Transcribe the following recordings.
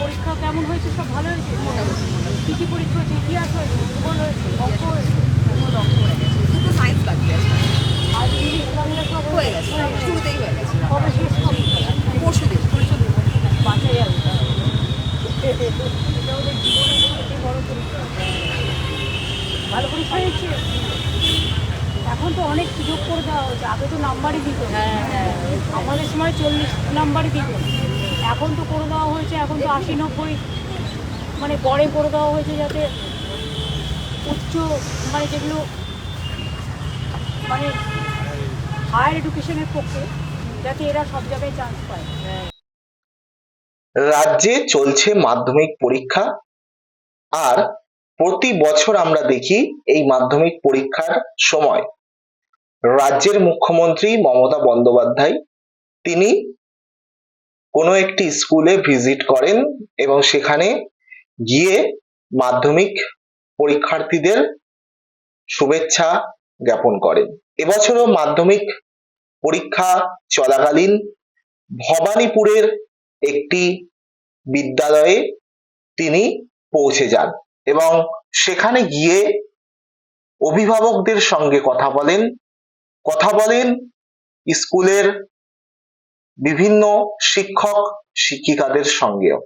পরীক্ষা কেমন হয়েছে? সব ভালো হয়েছে? কী কী পরীক্ষা হয়েছে? ইতিহাস হয়েছে ভূগোল হয়েছে অঙ্ক হয়েছে শুধু সায়েন্স বাকি আছে। আর ইংলিশ বাংলা সব হয়ে গেছে শুরুতেই হয়ে গেছে। কবে শেষ হবে? পরশু দিন বাঁচা যাবে এটা ওদের জীবনের বড় পরীক্ষা। ভালো পরীক্ষা হয়েছে? এখন তো অনেক সুযোগ করে দেওয়া হয়েছে। আগে তো নাম্বারই দিত। আমাদের সময় চল্লিশ নাম্বারই দিত। এখন তো করে দেওয়া হয়েছে, এখন তো আশি নব্বই মানে গড়ে করে দেওয়া হয়েছে যাতে উচ্চ মানে যেগুলো মানে হায়ার এডুকেশনের পক্ষে যাতে এরা সব জায়গায় চান্স পায়। রাজ্যে চলছে মাধ্যমিক পরীক্ষা, আর প্রতি বছর আমরা দেখি এই মাধ্যমিক পরীক্ষার সময় রাজ্যের মুখ্যমন্ত্রী মমতা বন্দ্যোপাধ্যায়, তিনি কোনো একটি স্কুলে ভিজিট করেন এবং সেখানে গিয়ে মাধ্যমিক পরীক্ষার্থীদের শুভেচ্ছা জ্ঞাপন করেন। এবছরও মাধ্যমিক পরীক্ষা চলাকালীন ভবানীপুরের একটি বিদ্যালয়ে তিনি পৌঁছে যান এবং সেখানে গিয়ে অভিভাবকদের সঙ্গে কথা বলেন। কথা বলেন স্কুলের বিভিন্ন শিক্ষক শিক্ষিকাদের সঙ্গেও।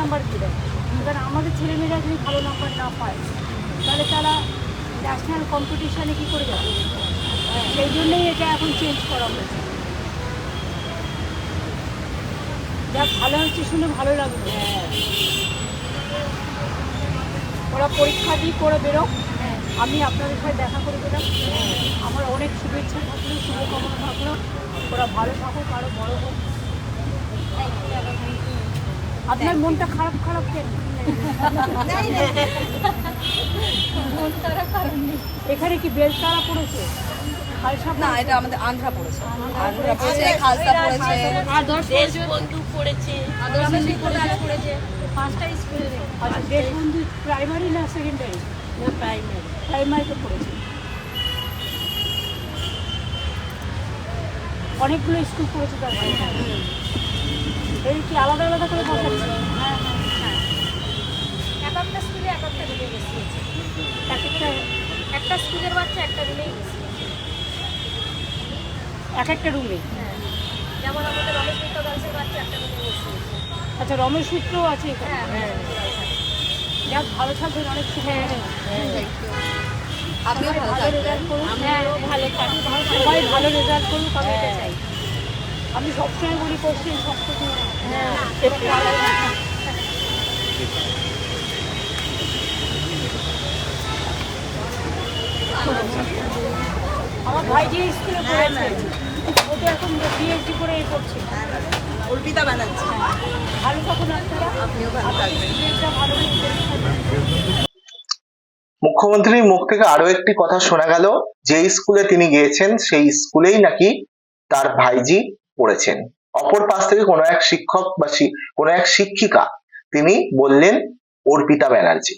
নাম্বার দিয়ে আমাদের ছেলেমেয়েরা যদি ভালো নাম্বার না পায়, তাহলে তারা ন্যাশনাল করে যাবে? সেই জন্যই এটা এখন চেঞ্জ করা হয়েছে। ভালো শুনে ভালো লাগল। ওরা পরীক্ষা দিয়ে করে বেরো আমি আপনাদের সাথে দেখা করে পেলাম আমার অনেক শুভেচ্ছা থাকল শুভকামনা থাকল। ওরা ভালো থাকুক আরও বড় হোক। আপনার মনটা খারাপ খারাপ কেন? এখানে কি বেলতারা পড়েছে? না এটা আমাদের আন্ধ্রা পড়েছে। আন্ধ্রা পড়েছে। খালসা পড়েছে। আদর্শ বন্ধু পড়েছে। আদর্শ পড়েছে। পাঁচটা স্কুলে দেশবন্ধু প্রাইমারি না সেকেন্ডারি প্রাইমারি প্রাইমারিতে পড়েছে। অনেকগুলো স্কুল পড়েছে তার এই কি আলাদা আলাদা করে বসাচ্ছে? এক একটা স্কুলে এক একটা রুমে বসিয়েছে। এক একটা? একটা স্কুলের বাচ্চা একটা রুমেই বসিয়েছে। এক একটা রুমে হ্যাঁ। যেমন আমাদের রমেশ মিত্র গার্লসের বাচ্চা একটা রুমে বসিয়েছে। আচ্ছা রমেশ মিত্রও আছে এখানে? হ্যাঁ হ্যাঁ। যাক ভালো থাকবেন অনেক শুভেচ্ছা আপনিও ভালো ভালো থাকবেন। হ্যাঁ সবাই ভালো রেজাল্ট করুক আমি এটা চাই। আমি সবসময় বলি কোশ্চেন সব আমার ভাই যে স্কুলে পড়েছে ও তো এখন পিএইচডি করে এ করছে। অর্পিতা রেজাল্ট মুখ্যমন্ত্রীর মুখ থেকে আরও একটি কথা শোনা গেল। যে স্কুলে তিনি গিয়েছেন, সেই স্কুলেই নাকি তার ভাইজি পড়েছেন। অপর পাশ থেকে কোনো এক শিক্ষক বা কোনো এক শিক্ষিকা তিনি বললেন, অর্পিতা ব্যানার্জি।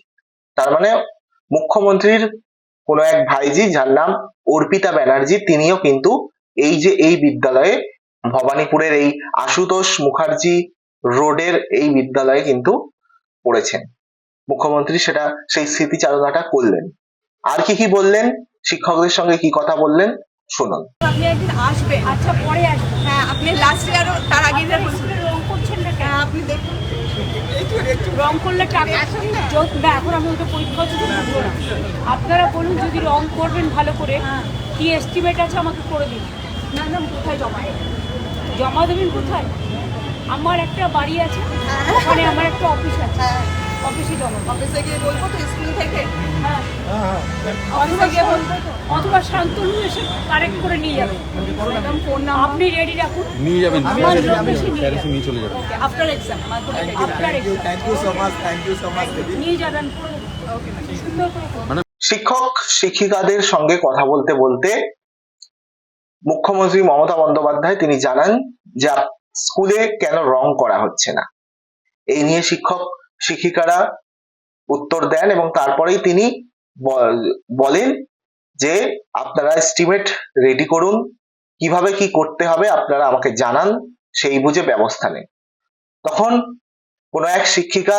তার মানে মুখ্যমন্ত্রীর কোনো এক ভাইজি, যার নাম অর্পিতা ব্যানার্জি, তিনিও কিন্তু এই যে এই বিদ্যালয়ে ভবানীপুরের এই আশুতোষ মুখার্জি রোডের এই বিদ্যালয়ে কিন্তু পড়েছেন। মুখ্যমন্ত্রী সেটা সেই স্মৃতিচারণাটা করলেন। আর কি কি বললেন? শিক্ষকদের সঙ্গে কি কথা বললেন? শুনুন। আপনি একদিন আসবেন। আচ্ছা পরে আসব। হ্যাঁ আপনি লাস্ট ইয়ারও তার আগের ইয়ার রং করছেন না কেন? হ্যাঁ আপনি দেখুন। রং করলে টাকা যোগ- না। এখন আমি ওটা পরীক্ষা হচ্ছে না। আপনারা বলুন যদি রং করবেন ভালো করে কি এস্টিমেট আছে আমাকে করে দিন। না না কোথায় জমা? জমা দেবেন কোথায়? আমার একটা বাড়ি আছে ওখানে আমার একটা অফিস আছে। হ্যাঁ। অফিসে জমা। অফিসে গিয়ে বলব তো স্কুল থেকে? হ্যাঁ। অথবা গিয়ে বলব অথবা শান্তনু এসে কারেক্ট করে নিয়ে যাবে। একদম ফোন আপনি রেডি রাখুন। নিয়ে যাবেন আমার নিয়ে চলে আফটার এক্সাম নিয়ে। সুন্দর করে। শিক্ষক শিক্ষিকাদের সঙ্গে কথা বলতে বলতে মুখ্যমন্ত্রী মমতা বন্দ্যোপাধ্যায় তিনি জানান যে স্কুলে কেন রং করা হচ্ছে না। এই নিয়ে শিক্ষক, শিক্ষিকারা উত্তর দেন এবং তারপরেই তিনি বলেন যে আপনারা এস্টিমেট রেডি করুন। কীভাবে কি করতে হবে আপনারা আমাকে জানান, সেই বুঝে ব্যবস্থা নেন। তখন কোনো এক শিক্ষিকা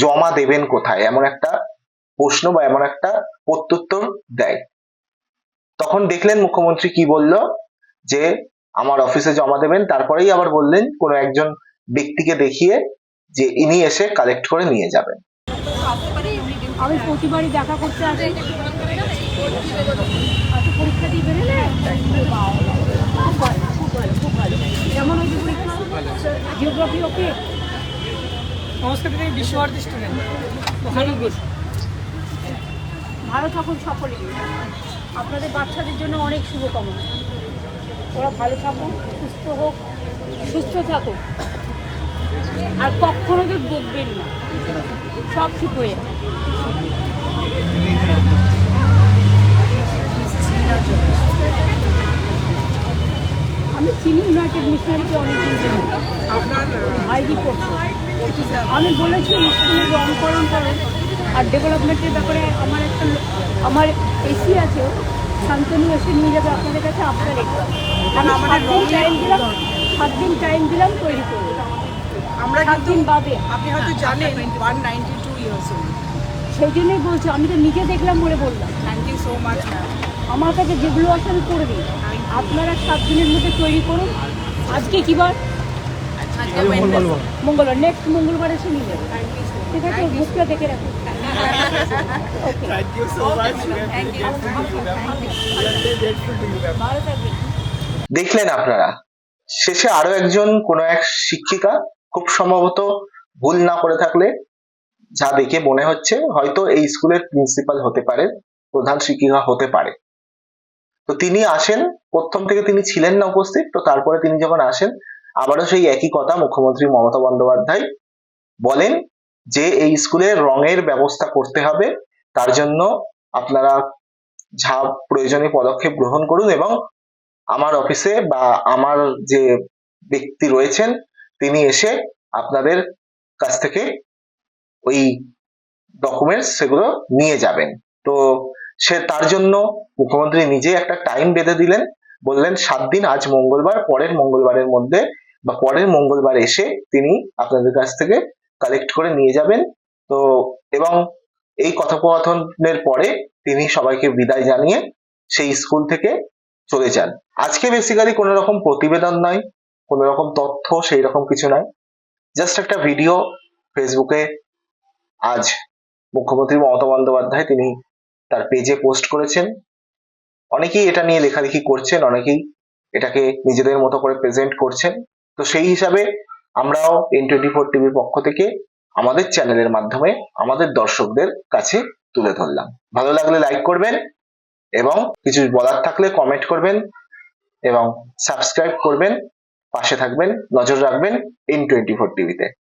জমা দেবেন কোথায়? এমন একটা প্রশ্ন বা এমন একটা প্রত্যুত্তর দেয়। তখন দেখলেন মুখ্যমন্ত্রী কি বলল? যে আমার অফিসে জমা দেবেন তারপরেই আবার বললেন কোনো একজন ব্যক্তিকে দেখিয়ে যে ইনি এসে কালেক্ট করে নিয়ে যাবেন। আমি প্রতিবারই দেখা করতে আসি। আচ্ছা পরীক্ষা দিয়ে বেরোলে? খুব ভালো খুব ভালো খুব ভালো কেমন হয়েছে পরীক্ষা? জিওগ্রাফি ওকে সংস্কৃত থেকে বিশ্বভারতী স্টুডেন্ট ভালো থাকুন সকলেই। আপনাদের বাচ্চাদের জন্য অনেক শুভকামনা। ওরা ভালো থাকুক সুস্থ হোক সুস্থ থাকুক। আর কখনো তো দেখবেন না। সব ঠিক হয়ে। আমি চিনি ইউনাইটেড মিশনারিকে অনেকদিন চিনি। আপনার ভাইজি পড়তো আমি বলেছি স্কুলে রংকরণ করেন। আর ডেভেলপমেন্টের ব্যাপারে আমার একটা আমার এসি আছে শান্তনু এসে নিয়ে যাবে আপনাদের কাছে আপনার আমি সাত দিন টাইম দিলাম সাত দিন টাইম দিলাম তৈরি করব আমরা দিন বাদে। আপনি হয়তো জানেন ওয়ান নাইনটি টু ইয়ার্স সেই জন্যই বলছি আমি তো নিজে দেখলাম বলে বললাম। থ্যাংক ইউ সো মাচ আমার কাছে যেগুলো আছে আমি করে দিই। আপনারা সাত দিনের মধ্যে তৈরি করুন। আজকে কি বার? মঙ্গলবার। নেক্সট মঙ্গলবার এসে নিয়ে যাবে। ঠিক আছে? বুকটা দেখে রাখুন। Thank you so much. We are very grateful to you, ma'am. We are very grateful to you, ma'am. দেখলেন আপনারা শেষে আরও একজন কোনো এক শিক্ষিকা খুব সম্ভবত ভুল না করে থাকলে যা দেখে মনে হচ্ছে হয়তো এই স্কুলের প্রিন্সিপাল হতে পারে প্রধান শিক্ষিকা হতে পারে তো তিনি আসেন প্রথম থেকে তিনি ছিলেন না উপস্থিত তো তারপরে তিনি যখন আসেন আবারও সেই একই কথা মুখ্যমন্ত্রী মমতা বন্দ্যোপাধ্যায় বলেন যে এই স্কুলে রঙের ব্যবস্থা করতে হবে, তার জন্য আপনারা যা প্রয়োজনীয় পদক্ষেপ গ্রহণ করুন এবং আমার অফিসে বা আমার যে ব্যক্তি রয়েছেন, তিনি এসে আপনাদের কাছ থেকে ওই ডকুমেন্টস সেগুলো নিয়ে যাবেন। তো সে তার জন্য মুখ্যমন্ত্রী নিজে একটা টাইম বেঁধে দিলেন, বললেন সাত দিন, আজ মঙ্গলবার, পরের মঙ্গলবারের মধ্যে বা পরের মঙ্গলবার এসে তিনি আপনাদের কাছ থেকে কালেক্ট করে নিয়ে যাবেন। তো, এবং এই কথোপকথনের পরে তিনি সবাইকে বিদায় জানিয়ে সেই স্কুল থেকে চলে যান। আজকে বেসিক্যালি কোনো রকম প্রতিবেদন নয় কোনো রকম তথ্য সেই রকম কিছু নয় জাস্ট একটা ভিডিও ফেসবুকে আজ মুখ্যমন্ত্রী মমতা বন্দ্যোপাধ্যায় তিনি তার পেজে পোস্ট করেছেন। অনেকেই এটা নিয়ে লেখালেখি করছেন, অনেকেই এটাকে নিজেদের মতো করে প্রেজেন্ট করছেন। তো সেই হিসাবে আমরাও এন টোয়েন্টি ফোর টিভির পক্ষ থেকে আমাদের চ্যানেলের মাধ্যমে আমাদের দর্শকদের কাছে তুলে ধরলাম। ভালো লাগলে লাইক করবেন এবং কিছু বলার থাকলে কমেন্ট করবেন এবং সাবস্ক্রাইব করবেন, পাশে থাকবেন, নজর রাখবেন এন টোয়েন্টি ফোর টিভিতে